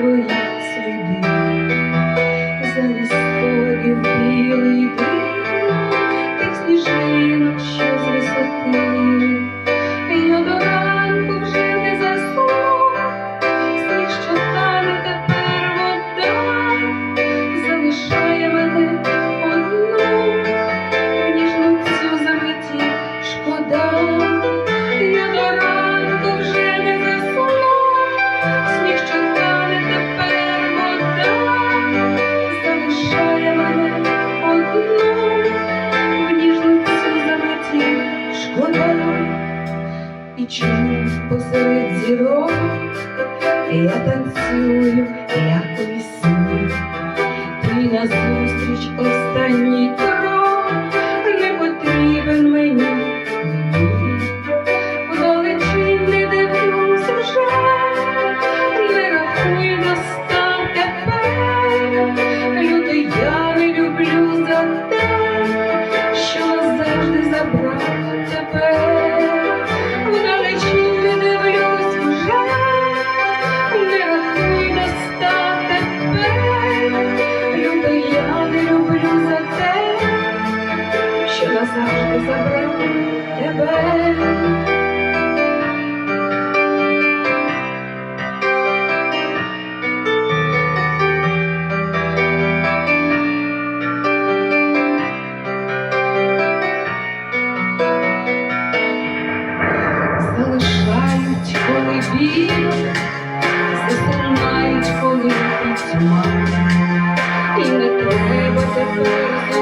Hallelujah. Лечу посеред зірок, і я танцюю, як у вісні. Ти назустріч останній назавжди забрав тебе. залишають, коли біль, засинають, коли пітьма. І не треба тепер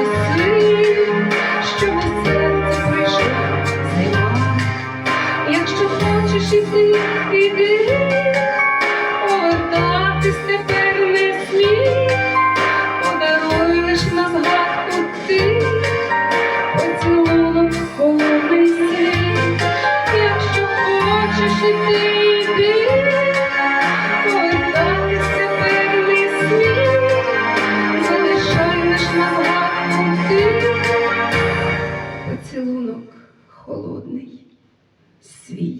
іти, іди, повертатись тепер не подаруй лиш на згадку ти, поцілунок холодний світ. Якщо хочеш іти, поцілунок холодний свій.